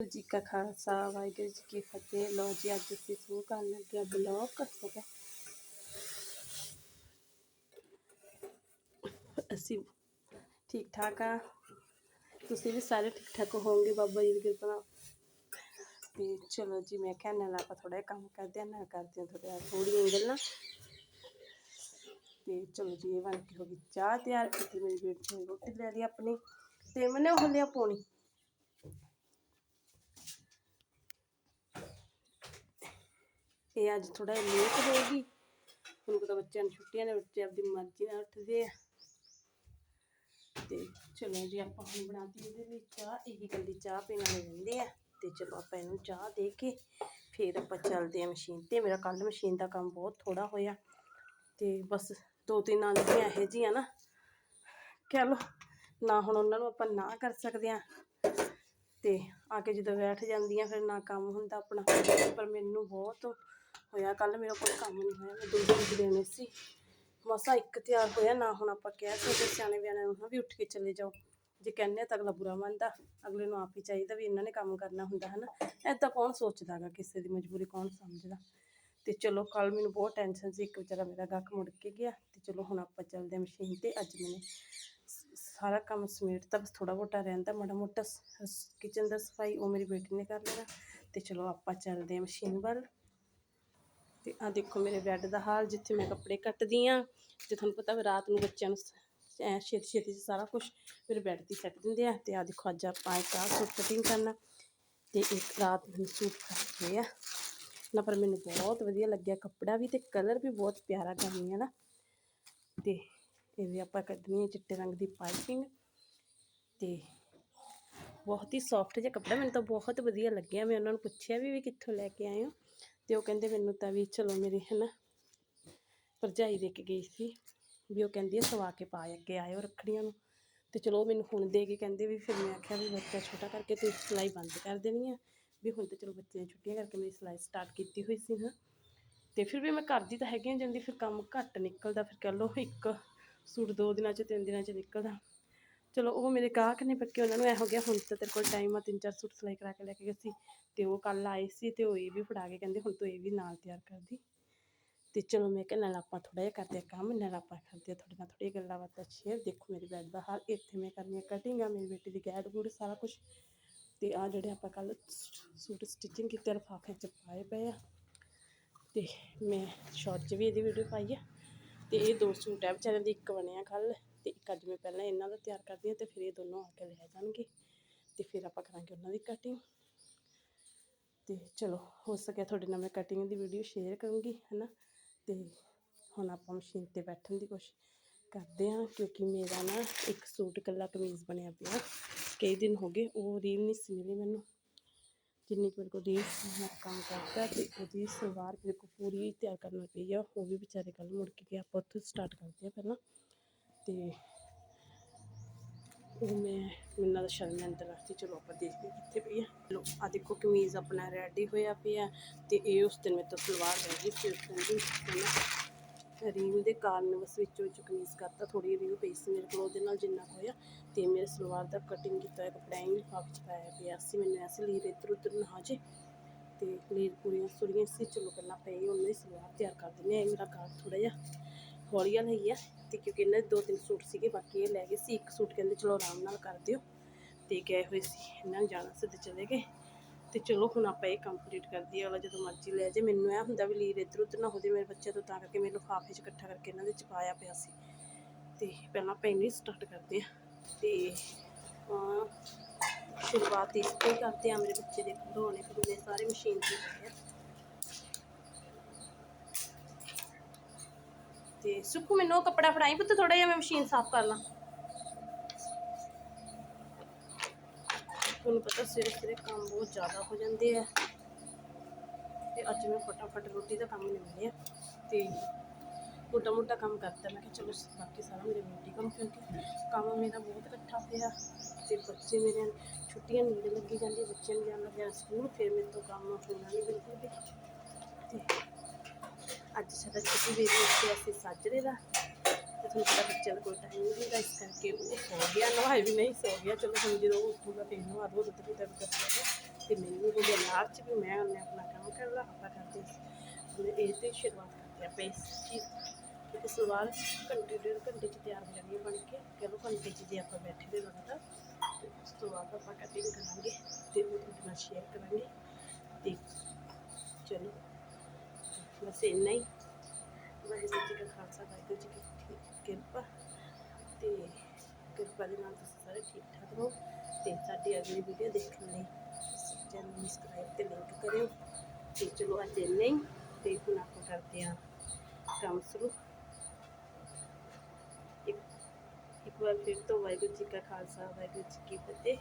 ਵਾਹਿਗੁਰੂ ਜੀ ਕਾ ਖਾਲਸਾ ਵਾਹਿਗੁਰੂ ਜੀ ਕੀ ਫਤਿਹ ਲੋ ਜੀ ਅੱਜ ਅਸੀਂ ਸ਼ੁਰੂ ਕਰਨ ਲੱਗੇ ਬਲੌਗ ਹੋ ਗਿਆ ਅਸੀਂ ਠੀਕ ਠਾਕ ਆ ਤੁਸੀਂ ਵੀ ਸਾਰੇ ਠੀਕ ਠਾਕ ਹੋਵੋਗੇ ਬਾਬਾ ਜੀ ਦੀ ਕਿਰਪਾ ਨਾਲ ਤੇ ਚਲੋ ਜੀ ਮੈਂ ਕਿਹਾ ਨਾਲ ਆਪਾਂ ਥੋੜਾ ਕੰਮ ਕਰਦੇ ਆ ਨਾ ਕਰਦੇ ਆ ਥੋੜਾ ਥੋੜੀਆਂ ਗੱਲਾਂ ਤੇ ਚਲੋ ਜੀ ਇਹ ਬਣ ਕੇ ਹੋ ਗਈ ਚਾਹ ਤਿਆਰ ਇੱਥੇ ਮੇਰੀ ਬੇਟੀ ਨੇ ਰੋਟੀ ਲੈ ਲਈ ਆਪਣੀ ਤੇ ਮੈਨੇ ਉਹ ਲਿਆ ਪੌਣੀ ਇਹ ਅੱਜ ਥੋੜਾ ਲੇਟ ਹੋਏਗੀ ਤੁਹਾਨੂੰ ਪਤਾ ਬੱਚਿਆਂ ਨੂੰ ਛੁੱਟੀਆਂ ਨੇ, ਬੱਚੇ ਆਪਦੀ ਮਰਜ਼ੀ ਨਾਲ ਉੱਠਦੇ ਆ। ਤੇ ਚਲੋ ਜੀ, ਆਪਾਂ ਹੁਣ ਬਣਾਤੀ ਇਹਦੇ ਵਿੱਚ ਚਾਹ। ਇਹੀ ਗੱਲੀ ਚਾਹ ਪੀਣ ਵਾਲੇ ਰਹਿੰਦੇ ਆ। ਤੇ ਚਲੋ ਆਪਾਂ ਇਹਨੂੰ ਚਾਹ ਦੇ ਕੇ ਫਿਰ ਆਪਾਂ ਚੱਲਦੇ ਆ ਮਸ਼ੀਨ ਤੇ। ਮੇਰਾ ਕੱਲ ਮਸ਼ੀਨ ਦਾ ਕੰਮ ਬਹੁਤ ਥੋੜਾ ਹੋਇਆ। ਤੇ ਬਸ ਦੋ ਤਿੰਨ ਆਂਦੀਆਂ ਇਹੋ ਜਿਹੀਆਂ ਨਾ। ਕਹਿ ਲਓ ਨਾ ਹੁਣ ਉਹਨਾਂ ਨੂੰ ਆਪਾਂ ਨਾ ਕਰ ਸਕਦੇ ਆ ਤੇ ਆ ਕੇ ਜਦੋਂ ਬੈਠ ਜਾਂਦੀਆਂ, ਫਿਰ ਨਾ ਕੰਮ ਹੁੰਦਾ ਆਪਣਾ। ਪਰ ਮੈਨੂੰ ਬਹੁਤ ਹੋਇਆ ਕੱਲ ਮੇਰਾ ਕੋਈ ਕੰਮ ਨਹੀਂ ਹੋਇਆ, ਮੈਂ ਦੋ ਦਿਨ ਦੇਣੇ ਸੀ। ਮਸਾ ਇੱਕ ਤਿਆਰ ਹੋਇਆ, ਨਾ ਹੁਣ ਆਪਾਂ ਕਹਿ ਸਕਦੇ ਸਿਆਣੇ ਬਿਆਣੇ ਨੂੰ ਵੀ ਉੱਠ ਕੇ ਚਲੇ ਜਾਓ। ਜੇ ਕਹਿੰਦੇ ਆ ਤਾਂ ਅਗਲਾ ਬੁਰਾ ਮੰਨਦਾ, ਅਗਲੇ ਨੂੰ ਆਪ ਹੀ ਚਾਹੀਦਾ ਵੀ ਇਹਨਾਂ ਨੇ ਕੰਮ ਕਰਨਾ ਹੁੰਦਾ ਹੈ ਨਾ ਐਦਾਂ ਕੌਣ ਸੋਚਦਾ ਗਾ ਕਿਸੇ ਦੀ ਮਜਬੂਰੀ ਕੌਣ ਸਮਝਦਾ? ਤੇ ਚਲੋ ਕੱਲ ਮੈਨੂੰ ਬਹੁਤ ਟੈਨਸ਼ਨ ਸੀ, ਇੱਕ ਵਿਚਾਰਾ ਮੇਰਾ ਗੱਕ ਮੁੜ ਕੇ ਗਿਆ, ਤੇ ਚਲੋ ਹੁਣ ਆਪਾਂ ਚੱਲਦੇ ਹਾਂ ਮਸ਼ੀਨ ਤੇ, ਅੱਜ ਮੈਨੇ ਸਾਰਾ ਕੰਮ ਸਮੇਟਤਾ, ਬਸ ਥੋੜਾ ਮੋਟਾ ਰਹਿੰਦਾ, ਮਾੜਾ ਮੋਟਾ ਕਿਚਨ ਦਾ ਸਫ਼ਾਈ ਉਹ ਮੇਰੀ ਬੇਟੀ ਨੇ ਕਰ ਲੈਣਾ। ਤੇ ਚਲੋ ਆਪਾਂ ਚੱਲਦੇ ਹਾਂ ਮਸ਼ੀਨ ਵੱਲ। ਤੇ ਆ ਦੇਖੋ ਮੇਰੇ ਬੈੱਡ ਦਾ ਹਾਲ, ਜਿੱਥੇ ਮੈਂ ਕੱਪੜੇ ਕੱਟਦੀ ਆ ਤੇ ਤੁਹਾਨੂੰ ਪਤਾ ਵੀ ਰਾਤ ਨੂੰ ਬੱਚਿਆਂ ਨੂੰ ਐ ਛੇਤੀ ਛੇਤੀ 'ਚ ਸਾਰਾ ਕੁਝ ਮੇਰੇ ਬੈੱਡ ਤੇ ਸੱਟ ਦਿੰਦੇ ਆ ਤੇ ਆ ਦੇਖੋ ਅੱਜ ਆਪਾਂ ਇੱਕ ਆਹ ਸੂਟ ਕਟਿੰਗ ਕਰਨਾ ਤੇ ਇੱਕ ਰਾਤ ਨੂੰ ਸੂਟ ਕੱਟਦੇ ਆ। ਨਾ ਪਰ ਮੈਨੂੰ ਬਹੁਤ ਵਧੀਆ ਲੱਗਿਆ ਕੱਪੜਾ ਵੀ ਤੇ ਕਲਰ ਵੀ ਬਹੁਤ ਪਿਆਰਾ ਕਰਨੀ ਹੈ ਨਾ। ਤੇ ਵੀ ਆਪਾਂ ਕੱਢਣੀ ਹੈ ਚਿੱਟੇ ਰੰਗ ਦੀ ਪਾਈਪਿੰਗ ਤੇ ਬਹੁਤ ਹੀ ਸੌਫਟ ਜਿਹਾ ਕੱਪੜਾ, ਮੈਨੂੰ ਤਾਂ ਬਹੁਤ ਵਧੀਆ ਲੱਗਿਆ। ਮੈਂ ਉਹਨਾਂ ਨੂੰ ਪੁੱਛਿਆ ਵੀ ਵੀ ਕਿੱਥੋਂ ਲੈ ਕੇ ਆਏ ਹੋ? ਤੇ ਉਹ ਕਹਿੰਦੇ ਮੈਨੂੰ ਤਾਂ ਵੀ ਚਲੋ ਮੇਰੀ ਹੈ ਨਾ ਭਰਜਾਈ ਦੇ ਕੇ ਗਈ ਸੀ ਵੀ ਉਹ ਕਹਿੰਦੀ ਹੈ ਸਵਾ ਕੇ ਪਾ ਕੇ ਆਇਓ ਰੱਖੜੀਆਂ ਨੂੰ। ਤੇ ਚਲੋ ਮੈਨੂੰ ਹੁਣ ਦੇ ਕੇ ਕਹਿੰਦੇ ਵੀ ਫਿਰ ਮੈਂ ਆਖਿਆ ਵੀ ਬੱਚਾ ਛੋਟਾ ਕਰਕੇ ਤੂੰ ਸਿਲਾਈ ਬੰਦ ਕਰ ਦੇਣੀ ਆ। ਵੀ ਹੁਣ ਤੇ ਚਲੋ ਬੱਚੇ ਦੀਆਂ ਛੁੱਟੀਆਂ ਕਰਕੇ ਮੇਰੀ ਸਿਲਾਈ ਸਟਾਰਟ ਕੀਤੀ ਹੋਈ ਸੀ ਨਾ। ਤੇ ਫਿਰ ਵੀ ਮੈਂ ਕਰਦੀ ਤਾਂ ਹੈਗੀ ਹਾਂ ਜਾਂਦੀ ਫਿਰ ਕੰਮ ਘੱਟ ਨਿਕਲਦਾ, ਫਿਰ ਕਹਿ ਲਓ ਇੱਕ ਸੂਟ ਦੋ ਦਿਨਾਂ 'ਚ, ਤਿੰਨ ਦਿਨਾਂ 'ਚ ਨਿਕਲਦਾ। ਚਲੋ ਉਹ ਮੇਰੇ ਗਾਹਕ ਨੇ ਪੱਕੇ ਉਹਨਾਂ ਨੂੰ ਐ ਹੋ ਗਿਆ ਹੁਣ ਤਾਂ ਤੇਰੇ ਕੋਲ ਟਾਈਮ ਆ, ਤਿੰਨ ਚਾਰ ਸੂਟ ਸਿਲਾਈ ਕਰਾ ਕੇ ਲੈ ਕੇ ਗਏ ਸੀ ਤੇ ਉਹ ਕੱਲ ਆਏ ਸੀ ਤੇ ਉਹ ਇਹ ਵੀ ਫੜਾ ਕੇ ਕਹਿੰਦੇ ਹੁਣ ਤੂੰ ਇਹ ਵੀ ਨਾਲ ਤਿਆਰ ਕਰਦੀ ਤੇ ਚਲੋ ਮੈਂ ਕਿਹਾ ਨਾਲ ਆਪਾਂ ਥੋੜਾ ਜਿਹਾ ਕਰਦੇ ਹਾਂ ਕੰਮ, ਨਾਲ ਆਪਾਂ ਕਰਦੇ ਹਾਂ ਤੁਹਾਡੇ ਨਾਲ ਥੋੜ੍ਹੀਆਂ ਗੱਲਾਂ ਬਾਤਾਂ ਸ਼ੇਅਰ ਦੇਖੋ ਮੇਰੇ ਬੈਡ ਦਾ ਹਾਲ, ਇੱਥੇ ਮੈਂ ਕਰਨੀ ਆ ਕਟਿੰਗ ਆ ਮੇਰੀ ਬੇਟੀ ਦੀ ਗੈਡ ਗੂਡ ਸਾਰਾ ਕੁਝ ਤੇ ਆ ਜਿਹੜੇ ਆਪਾਂ ਕੱਲ ਸੂਟ ਸਟਿਚਿੰਗ ਕੀਤੇ ਲਫਾਫੇ ਚ ਪਾਏ ਪਏ ਆ। ਤੇ ਮੈਂ ਸ਼ਾਰਟ 'ਚ ਵੀ ਇਹਦੀ ਵੀਡੀਓ ਪਾਈ ਆ। ਤੇ ਇਹ ਦੋ ਸੂਟ ਆ, ਵਿਚਾਰਿਆਂ ਦੀ ਇੱਕ ਬਣਿਆ ਕੱਲ ਤੇ ਇੱਕ ਅੱਜ ਮੈਂ ਪਹਿਲਾਂ ਇਹਨਾਂ ਦਾ ਤਿਆਰ ਕਰਦੀ ਹਾਂ ਤੇ ਫਿਰ ਇਹ ਦੋਨੋਂ ਆ ਕੇ ਲੈ ਜਾਣਗੇ ਤੇ ਫਿਰ ਆਪਾਂ ਕਰਾਂਗੇ ਉਹਨਾਂ ਦੀ ਕਟਿੰਗ ਤੇ ਚਲੋ, ਹੋ ਸਕਿਆ ਤੁਹਾਡੇ ਨਾਲ ਮੈਂ ਕਟਿੰਗ ਦੀ ਵੀਡੀਓ ਸ਼ੇਅਰ ਕਰੂੰਗੀ ਹੈ ਨਾ ਤੇ ਹੁਣ ਆਪਾਂ ਮਸ਼ੀਨ ਤੇ ਬੈਠਣ ਦੀ ਕੋਸ਼ਿਸ਼ ਕਰਦੇ ਹਾਂ, ਕਿਉਂਕਿ ਮੇਰਾ ਨਾ ਇੱਕ ਸੂਟ ਇਕੱਲਾ ਕਮੀਜ਼ ਬਣਿਆ ਪਿਆ। ਕਈ ਦਿਨ ਹੋ ਗਏ, ਉਹ ਰੀਲ ਨਹੀਂ ਸੀ ਮਿਲੀ ਮੈਨੂੰ। ਜਿੰਨੀ ਕੁ ਮੇਰੇ ਕੋਲ ਰੀਲ ਮੈਂ ਕੰਮ ਕਰਦਾ ਤੇ ਉਹਦੀ ਸਲਵਾਰ ਮੇਰੇ ਕੋਲ ਪੂਰੀ ਤਿਆਰ ਕਰਨੀ ਪਈ ਆ, ਉਹ ਵੀ ਵਿਚਾਰੇ ਕੱਲ ਮੁੜ ਕੇ ਗਏ ਆਪਾਂ ਉੱਥੋਂ ਸਟਾਰਟ ਕਰਦੇ ਆ ਪਹਿਲਾਂ। ਤੇ ਉਹ ਮੈਂ, ਮੈਨੂੰ ਦਾ ਸ਼ਰਮ ਅੰਦਰ ਰੱਖਤੀ ਚਲੋ ਆਪਾਂ ਦੇਖਦੇ ਕਿੱਥੇ ਪਈ ਆ। ਲੋ ਆ ਦੇਖੋ ਕਮੀਜ਼ ਆਪਣਾ ਰੈਡੀ ਹੋਇਆ ਪਿਆ ਤੇ ਇਹ ਉਸ ਦਿਨ ਮੇਰੇ ਤੋਂ ਸਲਵਾਰ ਰਹਿ ਗਈ ਸੀ, ਉਸ ਦਿਨ ਦੀ ਨਾ। ਰੀਲ ਦੇ ਕਾਰਨ ਬਸ ਵਿੱਚੋਂ ਵਿੱਚ ਕਮੀਜ਼ ਕਰਤਾ ਥੋੜੀ ਰੀਲ ਪਈ ਸੀ ਮੇਰੇ ਕੋਲ, ਉਹਦੇ ਨਾਲ ਜਿੰਨਾ ਹੋਇਆ ਤੇ ਮੇਰੇ ਸਲਵਾਰ ਦਾ ਕਟਿੰਗ ਕੀਤਾ ਹੋਇਆ ਕੱਪੜਾ ਹੀ ਲਿਫਾਫੇ 'ਚ ਪਾਇਆ ਪਿਆ ਸੀ ਮੈਨੂੰ ਐਸੇ ਲੀਰ ਇੱਧਰ ਉੱਧਰ ਨਾ ਜੇ ਤੇ ਲੀਰ ਪੂਰੀਆਂ ਸੁਰੀਆਂ ਸੀ, ਚਲੋ ਪਹਿਲਾਂ ਪਈ ਉਹਨਾਂ ਦੀ ਸਲਵਾਰ ਤਿਆਰ ਕਰ ਦਿੰਦੇ ਆ ਇਹ ਮੇਰਾ ਕਾਰ ਥੋੜਾ ਜਿਹਾ ਹੌਲੀਆ ਲਈ ਆ ਤੇ ਕਿਉਂਕਿ ਇਹਨਾਂ ਦੇ ਦੋ ਤਿੰਨ ਸੂਟ ਸੀਗੇ, ਬਾਕੀ ਇਹ ਲੈ ਗਏ ਸੀ। ਇੱਕ ਸੂਟ ਕਹਿੰਦੇ ਚਲੋ ਆਰਾਮ ਨਾਲ ਕਰ ਦਿਓ ਤੇ ਗਏ ਹੋਏ ਸੀ। ਇਹਨਾਂ ਨੂੰ ਜਾਣਾ ਸੀ ਤੇ ਚਲੇ ਗਏ। ਤੇ ਚਲੋ ਹੁਣ ਆਪਾਂ ਇਹ ਕੰਪਲੀਟ ਕਰਦੀ ਆ ਵਾਲਾ ਜਦੋਂ ਮਰਜ਼ੀ ਲੈ ਜੇ ਮੈਨੂੰ ਇਹ ਹੁੰਦਾ ਵੀ ਲੀਰ ਇੱਧਰ ਉੱਧਰ ਨਾ ਹੋ ਜੇ ਮੇਰੇ ਬੱਚੇ ਤੋਂ ਤਾਂ ਕਰਕੇ ਮੈਨੂੰ ਲਿਫਾਫੇ 'ਚ ਇਕੱਠਾ ਕਰਕੇ ਇਹਨਾਂ ਦੇ ਚ ਪਾਇਆ ਪਿਆ ਸੀ। ਤੇ ਪਹਿਲਾਂ ਆਪਾਂ ਇਹਨੂੰ ਸਟਾਰਟ ਕਰਦੇ ਆ ਤੇ ਸ਼ੁਰੂਆਤ ਇਸ ਤੋਂ ਹੀ ਕਰਦੇ ਆ ਮੇਰੇ ਬੱਚੇ ਦੇ ਖਿਡੌਣੇ ਖਿਡੌਣੇ ਸਾਰੇ ਮਸ਼ੀਨ ਤੇ ਪਏ ਆ। ਤੇ ਸੁੱਖੂ ਮੈਨੂੰ ਉਹ ਕੱਪੜਾ ਫੜਾਈ, ਪੁੱਤ ਥੋੜਾ ਜਿਹਾ ਮੈਂ ਮਸ਼ੀਨ ਸਾਫ਼ ਕਰ ਲਾਂ। ਤੁਹਾਨੂੰ ਪਤਾ ਸਵੇਰੇ ਸਵੇਰੇ ਕੰਮ ਬਹੁਤ ਜ਼ਿਆਦਾ ਹੋ ਜਾਂਦੇ ਆ। ਤੇ ਅੱਜ ਮੈਂ ਫਟਾਫਟ ਰੋਟੀ ਦਾ ਕੰਮ ਨਿਬੜਿਆ ਤੇ ਮੋਟਾ ਮੋਟਾ ਕੰਮ ਕਰਤਾ। ਮੈਂ ਕਿਹਾ ਚਲੋ ਬਾਕੀ ਸਾਰਾ ਮੇਰੇ ਰੋਟੀ ਕੰਮ ਕਿਉਂਕਿ ਕੰਮ ਮੇਰਾ ਬਹੁਤ ਇਕੱਠਾ ਪਿਆ। ਤੇ ਬੱਚੇ ਮੇਰੇ ਛੁੱਟੀਆਂ ਨੇੜੇ ਲੱਗੀ ਜਾਂਦੀ, ਬੱਚਿਆਂ ਨੂੰ ਜਾਣ ਲੱਗਿਆ ਸਕੂਲ, ਫਿਰ ਮੇਰੇ ਤੋਂ ਕੰਮ ਹੋਣਾ ਨਹੀਂ ਬਿਲਕੁਲ ਵੀ। ਤੇ ਅੱਜ ਸਾਡਾ ਛੁੱਟੀ ਦੇ ਵਿੱਚ ਅਸੀਂ ਸਾਜਰੇ ਦਾ ਤੇ ਤੁਹਾਨੂੰ ਪਤਾ ਬੱਚਿਆਂ ਦਾ ਕੋਈ ਟਾਈਮ ਨਹੀਂ ਹੁੰਦਾ ਇਸ ਕਰਕੇ ਉਹ ਸੌ ਗਿਆ। ਨਵਾਏ ਵੀ ਨਹੀਂ ਸੌ ਗਿਆ। ਚਲੋ ਹੁਣ ਜਦੋਂ ਉਹ ਉੱਠੂਗਾ ਫਿਰ ਨਵਾ ਦੋ ਦੁੱਧ ਪੀਤਾ ਵੀ ਕਰ ਤੇ ਮੈਨੂੰ ਵੀ ਹੋ ਗਿਆ ਲਾਲਚ ਵੀ ਮੈਂ ਉਹਨੇ ਆਪਣਾ ਕੰਮ ਕਰ ਲਾ ਆਪਾਂ ਕਰਦੇ ਸੀ ਹੁਣ ਇਹ ਤੇ ਸ਼ੁਰੂਆਤ ਕਰਦੇ ਆਪਾਂ ਇਸ ਚੀਜ਼ ਕਿਉਂਕਿ ਸਲਵਾਰ ਘੰਟੇ, ਡੇਢ ਘੰਟੇ 'ਚ ਤਿਆਰ ਹੋ ਜਾਣੀ ਹੈ ਬਣ ਕੇ। ਚਲੋ ਘੰਟੇ 'ਚ ਜੇ ਆਪਾਂ ਬੈਠੇ ਦੇ ਲਗਾਤਾਰ ਤੇ ਉਸ ਤੋਂ ਬਾਅਦ ਆਪਾਂ ਕਟਿੰਗ ਕਰਾਂਗੇ ਤੇ ਉਹ ਤੁਹਾਡੇ ਨਾਲ ਸ਼ੇਅਰ ਕਰਾਂਗੇ ਤੇ ਚਲੋ ਬਸ ਇੰਨਾ ਹੀ। ਵਾਹਿਗੁਰੂ ਜੀ ਕਾ ਖਾਲਸਾ, ਵਾਹਿਗੁਰੂ ਜੀ ਕੀ ਕਿਰਪਾ ਤੇ ਕਿਰਪਾ ਦੇ ਨਾਲ ਤੁਸੀਂ ਸਾਰੇ ਠੀਕ ਠਾਕ ਰਹੋ ਤੇ ਸਾਡੀ ਅਗਲੀ ਵੀਡੀਓ ਦੇਖਣ ਲਈ ਚੈਨਲ ਨੂੰ ਸਬਸਕ੍ਰਾਈਬ ਤੇ ਲਾਈਕ ਕਰਿਓ। ਤੇ ਚਲੋ ਅੱਜ ਇੰਨਾ ਹੀ ਤੇ ਹੁਣ ਆਪਾਂ ਕਰਦੇ ਹਾਂ ਕੰਮ ਸ਼ੁਰੂ। ਇੱਕ ਇੱਕ ਵਾਰ ਫਿਰ ਤੋਂ ਵਾਹਿਗੁਰੂ ਜੀ ਕਾ ਖਾਲਸਾ, ਵਾਹਿਗੁਰੂ ਜੀ ਕੀ ਫਤਿਹ।